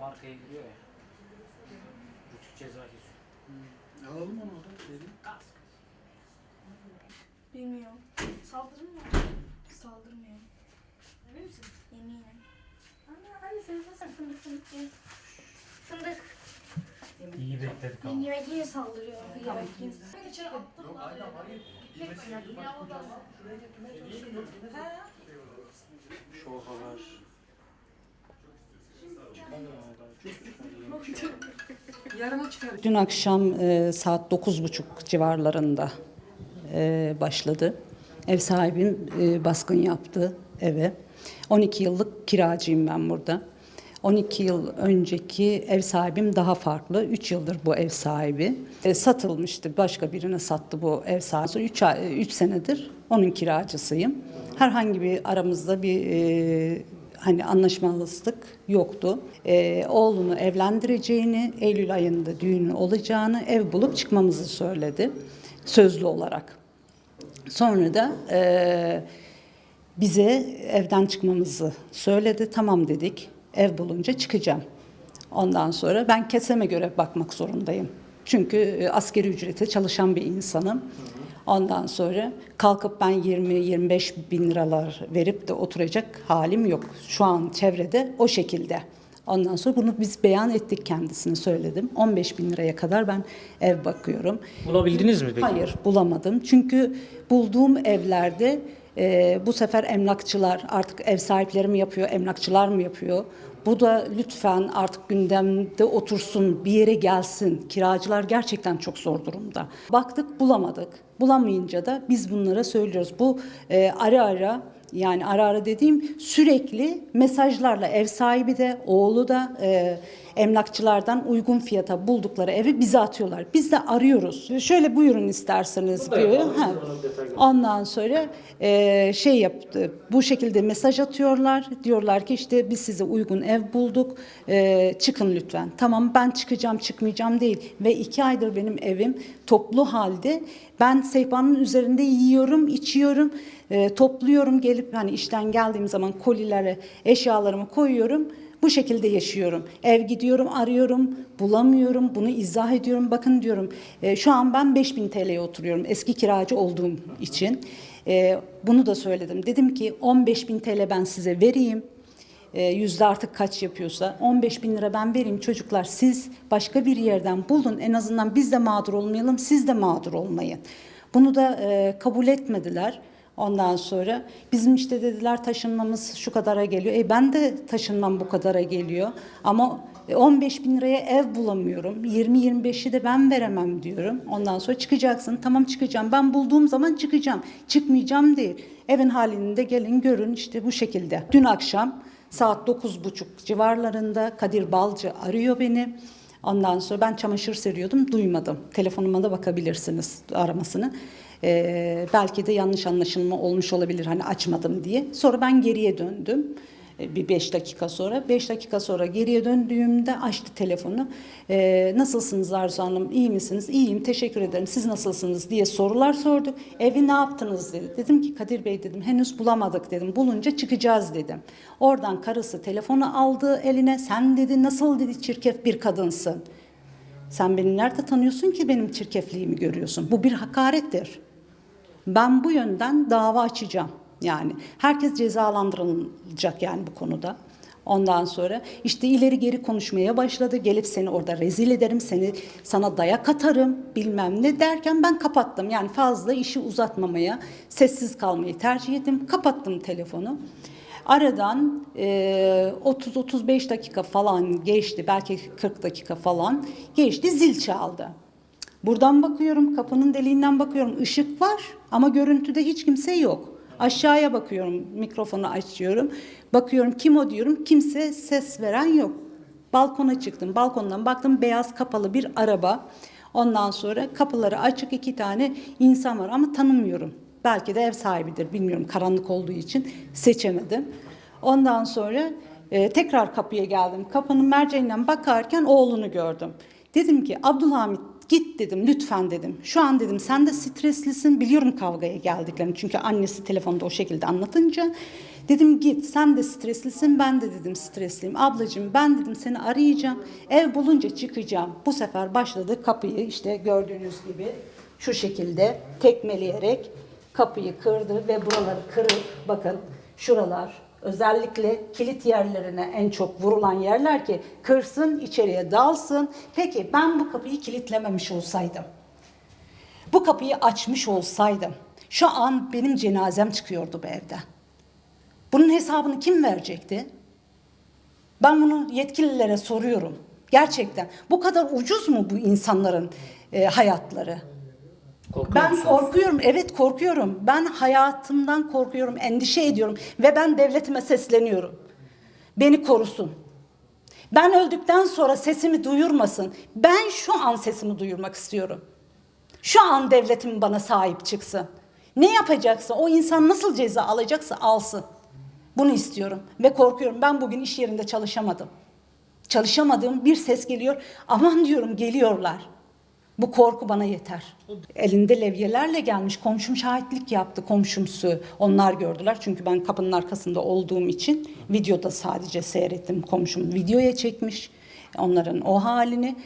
markaya giriyor ya. Rütük ceza kesiyor. Alalım onu oradan. Dedim. Bilmiyorum. Saldırır mı? Saldırmıyor. Emin misin? Eminim. Ana anne sen sen fındık fındık. Fındık. İyi bekledik ama. Yemek yine saldırıyor. Yemek yine Ben içeri attım bari. Ya o da. Şu haber. Yarına çıkar. Dün akşam e, saat 9.30 civarlarında e, başladı. Ev sahibim e, baskın yaptı eve. 12 yıllık kiracıyım ben burada. 12 yıl önceki ev sahibim daha farklı. 3 yıldır bu ev sahibi. E, satılmıştı. Başka birine sattı bu ev sahibi. 3, 3 senedir onun kiracısıyım. Herhangi bir aramızda bir e, hani anlaşmazlık yoktu. Ee, oğlunu evlendireceğini, Eylül ayında düğünü olacağını, ev bulup çıkmamızı söyledi sözlü olarak. Sonra da e, bize evden çıkmamızı söyledi. Tamam dedik. Ev bulunca çıkacağım. Ondan sonra ben keseme göre bakmak zorundayım. Çünkü e, askeri ücrete çalışan bir insanım. Ondan sonra kalkıp ben 20-25 bin liralar verip de oturacak halim yok. Şu an çevrede o şekilde. Ondan sonra bunu biz beyan ettik kendisine söyledim. 15 bin liraya kadar ben ev bakıyorum. Bulabildiniz mi peki? Hayır bulamadım. Çünkü bulduğum evlerde e, bu sefer emlakçılar artık ev sahipleri mi yapıyor, emlakçılar mı yapıyor? Bu da lütfen artık gündemde otursun, bir yere gelsin. Kiracılar gerçekten çok zor durumda. Baktık bulamadık. Bulamayınca da biz bunlara söylüyoruz. Bu e, ara ara yani ara ara dediğim sürekli mesajlarla ev sahibi de oğlu da e, emlakçılardan uygun fiyata buldukları evi bize atıyorlar. Biz de arıyoruz. Şöyle buyurun isterseniz diyor. Ha. Ondan sonra e, şey yaptı. Bu şekilde mesaj atıyorlar. Diyorlar ki işte biz size uygun ev bulduk. E, çıkın lütfen. Tamam ben çıkacağım çıkmayacağım değil. Ve iki aydır benim evim toplu halde. Ben sehpanın üzerinde yiyorum, içiyorum, e, topluyorum gelip hani işten geldiğim zaman kolilere eşyalarımı koyuyorum. Bu şekilde yaşıyorum. Ev gidiyorum, arıyorum, bulamıyorum. Bunu izah ediyorum. Bakın diyorum, e, şu an ben 5000 TL'ye oturuyorum eski kiracı olduğum için. E, bunu da söyledim. Dedim ki 15 bin TL ben size vereyim. E, yüzde artık kaç yapıyorsa 15 bin lira ben vereyim çocuklar siz başka bir yerden bulun en azından biz de mağdur olmayalım siz de mağdur olmayın. Bunu da e, kabul etmediler. Ondan sonra bizim işte dediler taşınmamız şu kadara geliyor. E ben de taşınmam bu kadara geliyor. Ama 15 bin liraya ev bulamıyorum. 20-25'i de ben veremem diyorum. Ondan sonra çıkacaksın. Tamam çıkacağım. Ben bulduğum zaman çıkacağım. Çıkmayacağım değil. Evin halini de gelin görün işte bu şekilde. Dün akşam saat 9.30 civarlarında Kadir Balcı arıyor beni. Ondan sonra ben çamaşır seriyordum, duymadım. Telefonuma da bakabilirsiniz aramasını. Ee, belki de yanlış anlaşılma olmuş olabilir hani açmadım diye. Sonra ben geriye döndüm. Ee, bir beş dakika sonra. Beş dakika sonra geriye döndüğümde açtı telefonu. Ee, nasılsınız Arzu Hanım? İyi misiniz? İyiyim, teşekkür ederim. Siz nasılsınız diye sorular sorduk. Evi ne yaptınız dedi. Dedim ki Kadir Bey dedim henüz bulamadık dedim. Bulunca çıkacağız dedim. Oradan karısı telefonu aldı eline. Sen dedi nasıl dedi çirkef bir kadınsın. Sen beni nerede tanıyorsun ki benim çirkefliğimi görüyorsun? Bu bir hakarettir. Ben bu yönden dava açacağım. Yani herkes cezalandırılacak yani bu konuda. Ondan sonra işte ileri geri konuşmaya başladı. Gelip seni orada rezil ederim, seni sana dayak atarım bilmem ne derken ben kapattım. Yani fazla işi uzatmamaya, sessiz kalmayı tercih ettim. Kapattım telefonu. Aradan e, 30-35 dakika falan geçti, belki 40 dakika falan geçti, zil çaldı. Buradan bakıyorum, kapının deliğinden bakıyorum, ışık var ama görüntüde hiç kimse yok. Aşağıya bakıyorum, mikrofonu açıyorum. Bakıyorum kim o diyorum, kimse ses veren yok. Balkona çıktım, balkondan baktım beyaz kapalı bir araba. Ondan sonra kapıları açık iki tane insan var ama tanımıyorum. Belki de ev sahibidir, bilmiyorum karanlık olduğu için seçemedim. Ondan sonra e, tekrar kapıya geldim. Kapının merceğinden bakarken oğlunu gördüm. Dedim ki Abdülhamit Git dedim lütfen dedim. Şu an dedim sen de streslisin. Biliyorum kavgaya geldiklerini. Çünkü annesi telefonda o şekilde anlatınca. Dedim git sen de streslisin ben de dedim stresliyim. Ablacığım ben dedim seni arayacağım. Ev bulunca çıkacağım. Bu sefer başladı kapıyı işte gördüğünüz gibi şu şekilde tekmeleyerek kapıyı kırdı ve buraları kırıp bakın şuralar özellikle kilit yerlerine en çok vurulan yerler ki kırsın içeriye dalsın. Peki ben bu kapıyı kilitlememiş olsaydım bu kapıyı açmış olsaydım şu an benim cenazem çıkıyordu bu evde. Bunun hesabını kim verecekti? Ben bunu yetkililere soruyorum. Gerçekten bu kadar ucuz mu bu insanların e, hayatları? Korkuyor Ben musunuz? korkuyorum, evet korkuyorum. Ben hayatımdan korkuyorum, endişe ediyorum ve ben devletime sesleniyorum. Beni korusun. Ben öldükten sonra sesimi duyurmasın. Ben şu an sesimi duyurmak istiyorum. Şu an devletim bana sahip çıksın. Ne yapacaksa, o insan nasıl ceza alacaksa alsın. Bunu istiyorum ve korkuyorum. Ben bugün iş yerinde çalışamadım. Çalışamadığım bir ses geliyor. Aman diyorum geliyorlar. Bu korku bana yeter. Elinde levyelerle gelmiş. Komşum şahitlik yaptı komşumsu. Onlar gördüler. Çünkü ben kapının arkasında olduğum için videoda sadece seyrettim. Komşum videoya çekmiş. Onların o halini.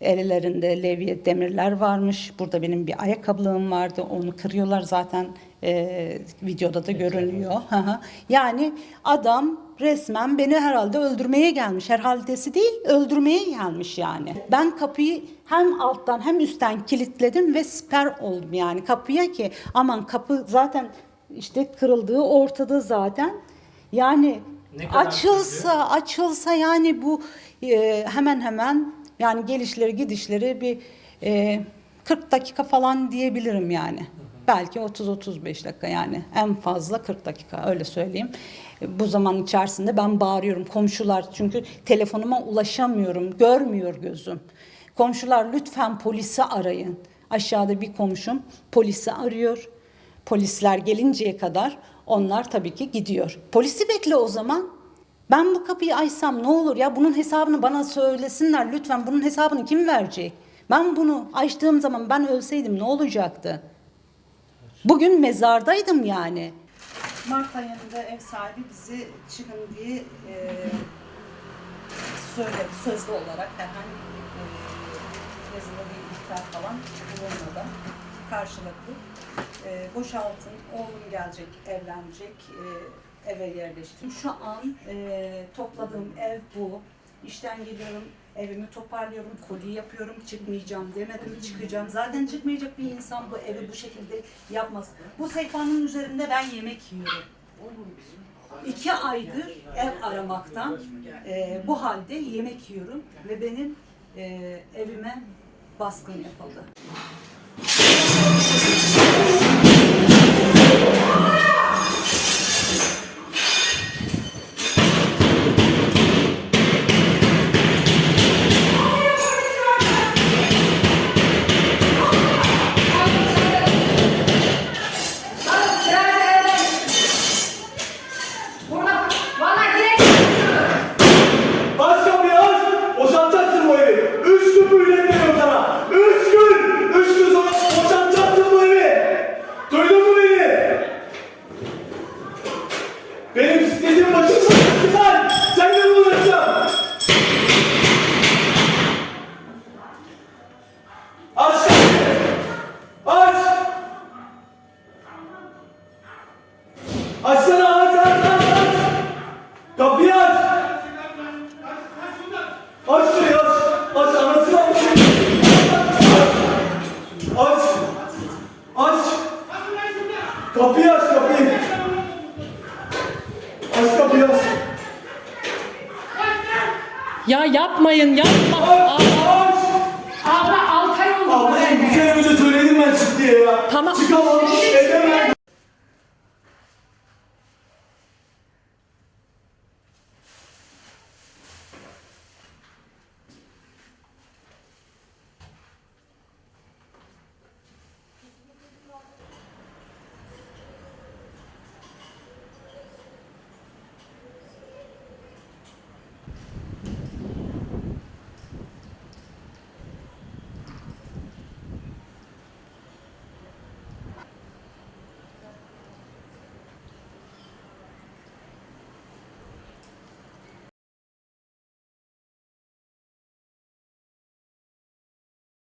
Ellerinde levye demirler varmış. Burada benim bir ayakkabılığım vardı. Onu kırıyorlar zaten e, videoda da görünüyor. Yani adam resmen beni herhalde öldürmeye gelmiş. Herhaldesi değil öldürmeye gelmiş yani. Ben kapıyı hem alttan hem üstten kilitledim ve siper oldum yani kapıya ki aman kapı zaten işte kırıldığı ortada zaten. Yani açılsa açılsa yani bu e, hemen hemen yani gelişleri gidişleri bir e, 40 dakika falan diyebilirim yani. Belki 30-35 dakika yani en fazla 40 dakika öyle söyleyeyim. E, Bu zaman içerisinde ben bağırıyorum komşular çünkü telefonuma ulaşamıyorum görmüyor gözüm. Komşular lütfen polisi arayın. Aşağıda bir komşum polisi arıyor. Polisler gelinceye kadar onlar tabii ki gidiyor. Polisi bekle o zaman. Ben bu kapıyı açsam ne olur ya bunun hesabını bana söylesinler lütfen bunun hesabını kim verecek? Ben bunu açtığım zaman ben ölseydim ne olacaktı? Bugün mezardaydım yani. Mart ayında ev sahibi bizi çıkın diye e, söyledi sözlü olarak herhangi bir e, yazılı bir ihtar falan bulunmadan karşılıklı e, boşaltın oğlum gelecek evlenecek e, eve yerleştim. Şu an e, topladığım ev bu. İşten geliyorum evimi toparlıyorum, koli yapıyorum, çıkmayacağım demedim, çıkacağım. Zaten çıkmayacak bir insan bu evi bu şekilde yapmaz. Bu sehpanın üzerinde ben yemek yiyorum. İki aydır ev aramaktan e, bu halde yemek yiyorum ve benim e, evime baskın yapıldı. Kapıyı aç kapıyı! Aç kapıyı aç! Ya yapmayın yapma. Aç! Abla 6 ay oldu bir evde. sene önce söyledim ben çık diye ya. Tamam. Çıkamam.